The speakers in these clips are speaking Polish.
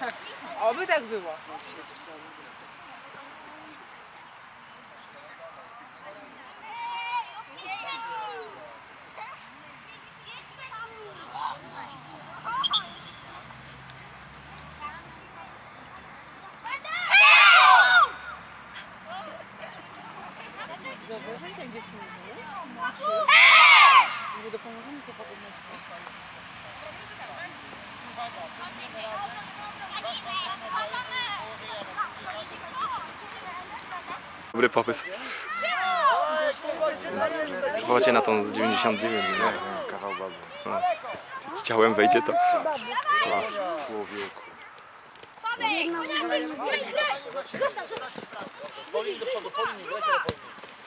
Oby tak było. Zauważyłeś tak dziewczyny, nie? dopomagamy chłopakom na Dobry pomysł. Popatrzcie na tą z 99, nie? Kawał baby. Z ciałem wejdzie to. Człowieku.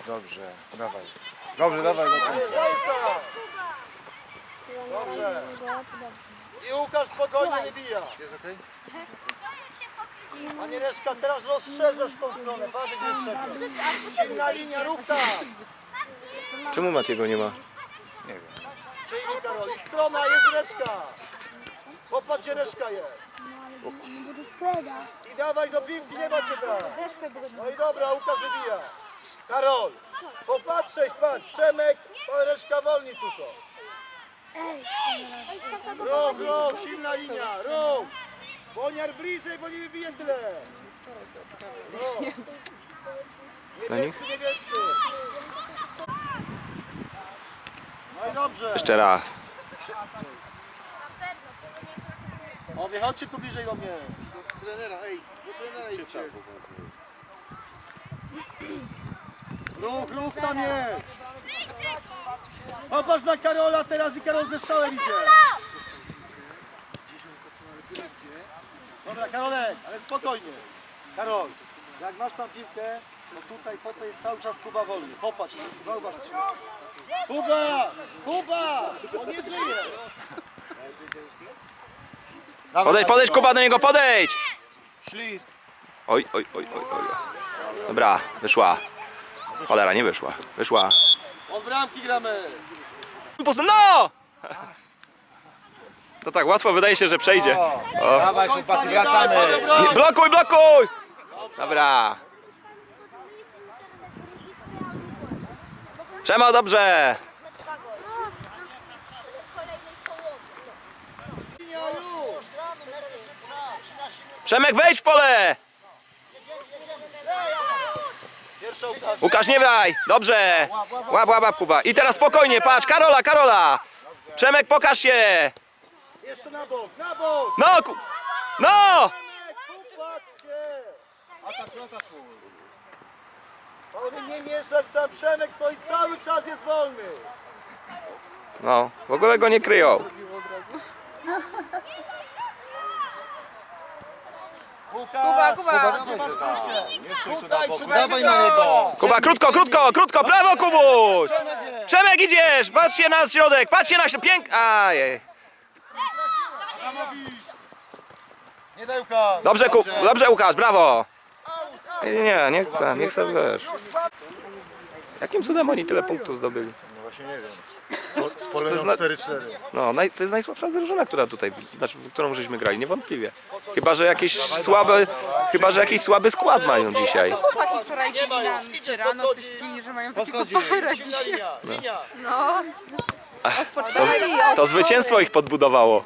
Dobrze, dawaj. Dobrze, dawaj do końca. Dobrze. I Łukasz spokojnie nie bija. Jest okej? Panie Reszka, teraz rozszerzasz tą stronę. Patrz, gdzie przebieg. Silna linia, rób tak. Czemu Matiego nie ma? Nie wiem. Przyjmij Karol. I strona jest Reszka. Popatrz, gdzie Reszka jest. I dawaj do piłki, nie macie teraz. No i dobra, Łukasz wybija. Karol, popatrzeć, patrz, Przemek, to Reszka wolni tu są. Rób, rób, silna linia, rób. Boniar bliżej, bo nie wybiję tyle. Na nich? Niebiescy, niebiescy. No i dobrze. Jeszcze raz. O, wychodźcie tu bliżej do mnie. Do trenera, ej, do trenera idźcie. Ruch, ruch tam jest. Popatrz na Karola teraz i Karol ze strzałem idzie. Dobra, Karolek, ale spokojnie. Karol, jak masz tam piłkę, to tutaj po to jest cały czas Kuba wolny. Popatrz, zauważ. Kuba! Kuba! On nie żyje. Podejdź, podejdź Kuba do niego, podejdź! Ślizg. Oj, oj, oj, oj, oj. Dobra, wyszła. Cholera, nie wyszła. Wyszła. Od bramki gramy. No! To tak łatwo wydaje się, że przejdzie. O. Dawaj chłopaki, wracamy. Nie, blokuj, blokuj! Dobra. Przemo, dobrze. Przemek, wejdź w pole! Łukasz. Nie waj! Dobrze! Łap, łap, łap, Kuba. I teraz spokojnie, patrz, Karola, Karola! Przemek, pokaż się! Jeszcze na bok, na bok. No! Ku... No! Przemek, popatrzcie! Powinien nie mieszać tam, Przemek stoi cały czas jest wolny. No, w ogóle go nie kryją. Kuba. gdzie masz tu na Tutaj, boku. trzymaj Dawaj na niego. Kuba, krótko, krótko, krótko, prawo, Kubuś! Przemek, idziesz! Patrzcie na środek, patrzcie na środek, pięk... Ajej. Nie daj Łukasz. Dobrze, Ku... Dobrze, Łukasz, brawo! Nie, nie, niech, ta, niech sobie wiesz. Jakim cudem oni tyle punktów zdobyli? No właśnie nie wiem. Z, po, z To Poleną jest na- 4-4. No, naj, to jest najsłabsza drużyna, która tutaj, znaczy, którą żeśmy grali, niewątpliwie. Chyba, że jakieś słabe, chyba, że jakiś słaby skład mają dzisiaj. Chłopaki wczoraj pili nam czy rano coś pili, że mają takie Podchodzi. kopara Silna dzisiaj. linia, linia. To, to zwycięstwo ich podbudowało.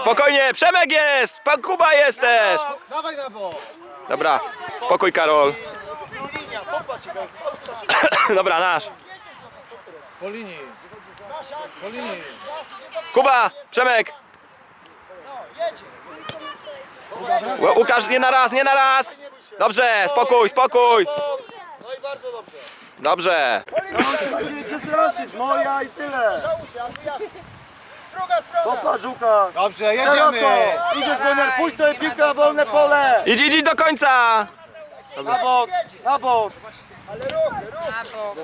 Spokojnie, Przemek jest! Pan Kuba jest też! Dawaj na bok. Dobra, spokój Karol. Dobra, nasz. Po linii. Po linii. Kuba, Przemek. Ł- Łukasz, nie na raz, nie na raz. Dobrze, spokój, spokój. No i bardzo dobrze. Dobrze. Idzie straszyć, moja i tyle. Popatrz Łukasz. Dobrze, Szeroko. jedziemy. Idziesz Bonier, pójdź sobie piłkę na wolne pole. Idź, idź, idź do końca. Na bok, na bok. Na bok.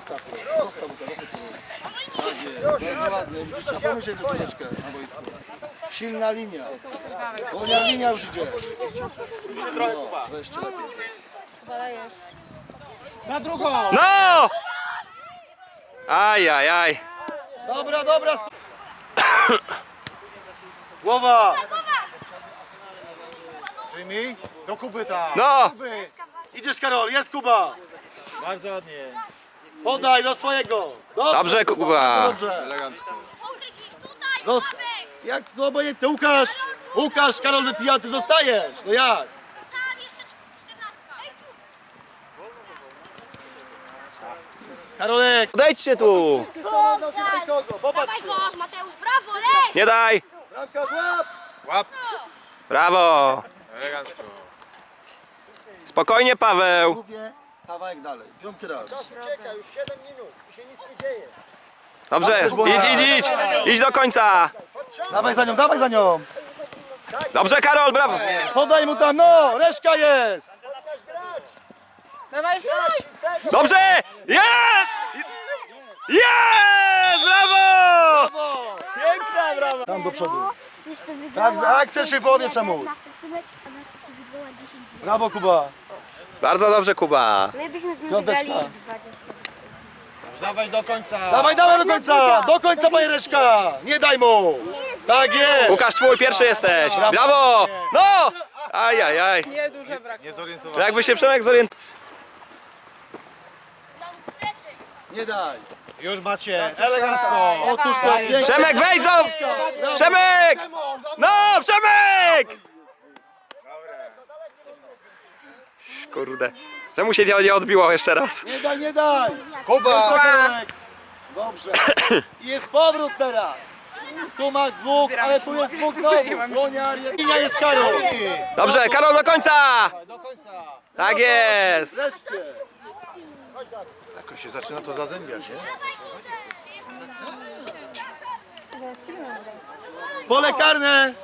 Bardzo ładnie, trzeba pomyśleć troszeczkę na boisku. Silna linia. Bonier linia już idzie. Wreszcie lepiej. Na drugą. No! Aj, aj, aj. Dobra, dobra. sp- Głowa. Przyjmij. Do Kuby tam. No! Kuby. Idziesz Karol, jest Kuba! Bardzo ładnie. Podaj do swojego! Dobrze, Dobrze, Kuba. Dobrze! Elegancko. Zosta jak to obojętne, Łukasz! Łukasz, Karol wypija, ty zostajesz! No jak? Karolek! Odejdźcie tu! No, no, tutaj! Dawaj go, Mateusz, brawo, lej! Nie daj! Bramkarz, łap! Łap. Brawo! Elegancko. Spokojnie, Paweł! Kawałek dalej, piąty raz. Czas ucieka, już 7 minut i się nic nie dzieje. Dobrze, idź, idź, idź! Idź do końca! Dawaj za nią, dawaj za nią! Dobrze, Karol, brawo! Podaj mu tam, no! Reszka jest! Dawaj! Dobrze! Jest! Jest! Brawo! Piękna brawo! Tam do przodu. Tak, tak, a następny wygrała 10 Brawo Kuba. Bardzo dobrze, Kuba. My byśmy z nim Piąteczka. wygrali 20. Dawaj do końca. Dawaj, dawaj do końca! Do końca, panie Reszka! Nie daj mu! Tak jest! Łukasz, twój pierwszy jesteś. Brawo! No! Aj, aj, aj. Nie, duże brak. Nie zorientowałem. Jakby się Przemek zorientował. Nie daj! Już macie. Elegancko. Otóż to pięknie. Przemek, wejdź! zo- Przemek! No, Przemek! Kurde. Czemu się nie odbiło jeszcze raz? Nie daj, nie daj! Kuba. Dobrze. I jest powrót teraz. Tu ma dwóch, ale tu jest dwóch znowu. Łoniar, linia jest Karol. Dobrze, Karol do końca! Do końca. Tak jest! Wreszcie. Jakoś się zaczyna to zazębiać, nie? Pole karne.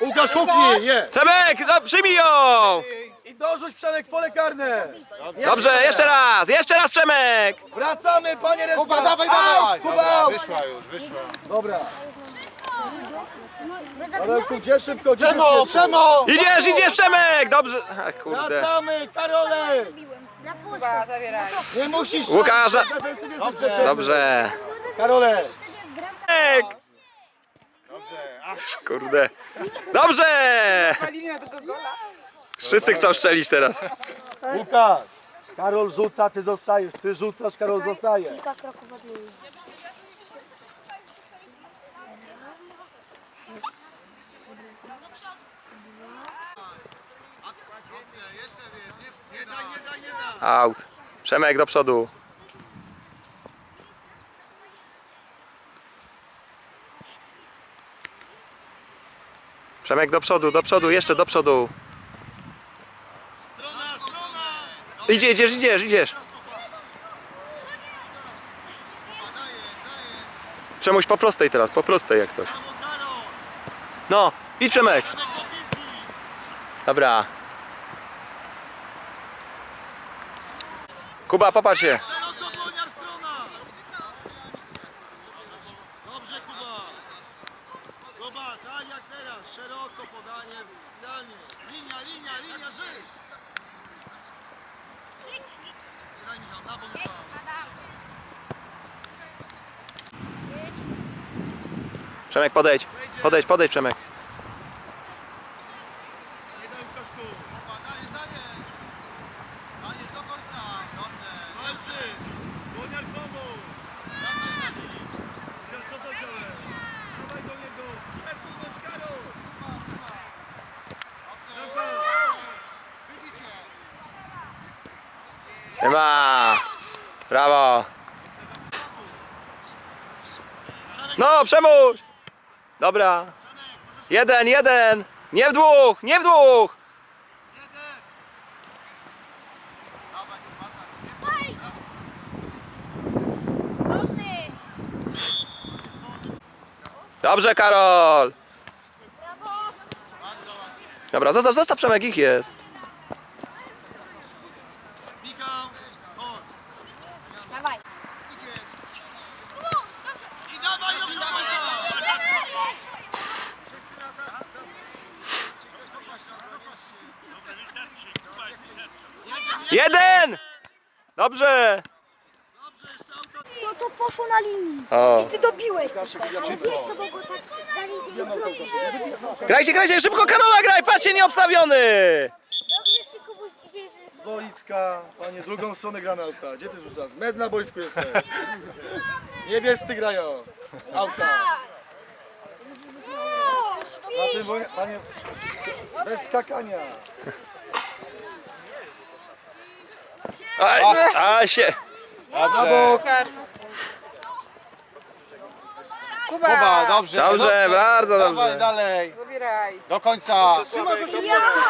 Łukasz huknij, nie. Przemek, no, przyjmij ją! I dorzuć Przemek w pole karne. Dobrze, jeszcze raz, jeszcze raz Przemek! Wracamy, panie Reszka. Kuba, dawaj, dawaj. Kuba, wyszła już, wyszła. Dobra. Karolku, gdzie szybko, gdzie Przemo, szybko? przemo. Idziesz, idziesz Przemek! Dobrze, a kurde. Wracamy, Karolek. Na pusto. Nie musisz... Łukasz, jesteś przeczepny. Dobrze. Karolek. Przemek! Kurde. Dobrze! Wszyscy chcą strzelić teraz. Łukasz. Karol rzuca, ty zostajesz. Ty rzucasz, Karol zostaje. Kilka kroków od niej. Out. Przemek do przodu. Przemek do przodu, do przodu, jeszcze do przodu. Idzie, idziesz, idziesz, idziesz. Przemuś po prostej teraz, po prostej jak coś. No, idź Przemek. Dobra. Kuba, popatrz się. Dobrze, Kuba. Kuba, tak jak teraz. Szeroko podanie. Idealnie. Linia, linia, linia, żyć. Nie daj Michał, na bok Michał. Przemek, podejdź. Podejdź, podejdź, Przemek. Nie daj Łukaszku. dajesz, dajesz. Dajesz do końca. Dobrze. Walczy. Dłoniar pomógł. Teraz to zadziałem. Dawaj do niego. Przesunąć Karol. Nie ma. Brawo. No, Przemuś. Dobra. Jeden, jeden. Nie w dwóch, nie w dwóch. Dobrze, Karol. Dobra, zostaw, zostaw Przemek, ich jest. Michał. Chodź. Dawaj. I dawaj do przodu. Jeden! Dobrze! To to poszło na linii. O, Ty dobiłeś. Tak. Grajcie, grajcie, szybko Karola graj, patrzcie, nieobstawiony! Dobrze ci Kubuś idzie, że... Z boiska, panie, drugą stronę gra na auta. Gdzie ty rzucasz? Med na boisku jesteś. Niebiescy grają. Auta. Na tym, panie, bez skakania. A, a się... Dobrze. Kuba, Kuba, dobrze. Dobrze, bardzo Dawaj dobrze. dalej. Zabieraj. Do końca.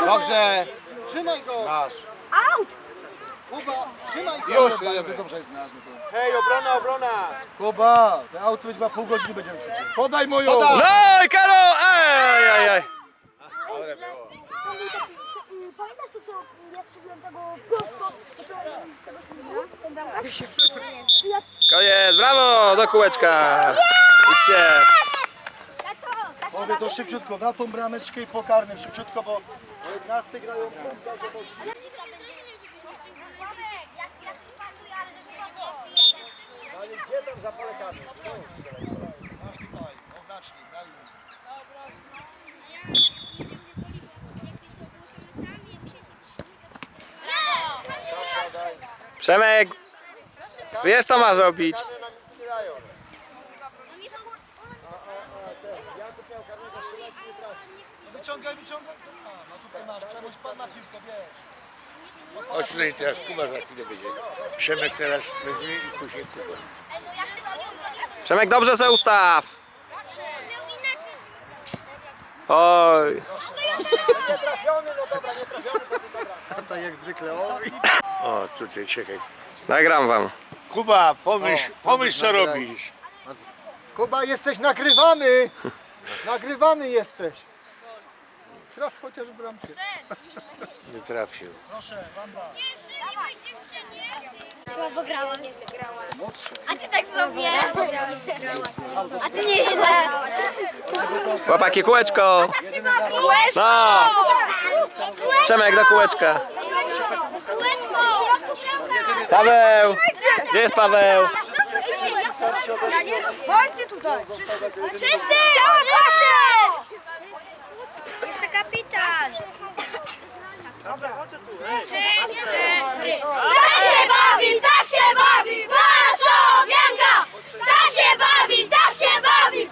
Dobrze. Trzymaj go. Masz. Kuba, trzymaj go. Już. Hej, obrona, obrona! Kuba, ten będzie ma pół godziny będziemy krzyczeć. Podaj moją. Podaj. No i Karol! Był taki, to, y, pamiętasz to, co ja strzeliłem tego prosto, Koniec, brawo, do kółeczka. Idźcie. Powie to szybciutko, na tą brameczkę i po karnym, szybciutko, bo o 11 grają punkt za pasuje, ale Gdzie tam za pole karne? Masz tutaj, oznacznij, na linii. Przemek, wiesz co masz robić? Wyciągaj, wyciągaj. A, no tutaj masz, przemuś pan na piłkę, bierz. Chodź tutaj teraz Kuba za chwilę będzie. Przemek teraz będzie i później Kuba. Przemek, dobrze se ustaw. Oj. Tak jak zwykle, oj. O, tutaj czekaj. Nagram wam. Kuba, pomyśl, O, pomyśl co robisz. Kuba, jesteś nagrywany! Nagrywany jesteś! Traf chociaż w bramkę. Nie trafił. Proszę, Wanda. Słabo grałam. A ty tak sobie. A ty nieźle. Chłopaki, kółeczko. No. Przemek, do kółeczka. Paweł. Gdzie jest Paweł? Chodźcie tutaj. Wszyscy! Proszę! Jeszcze kapitan. Trzy, bawi, tak się bawi, wasza owianka! Tak się bawi, tak się bawi,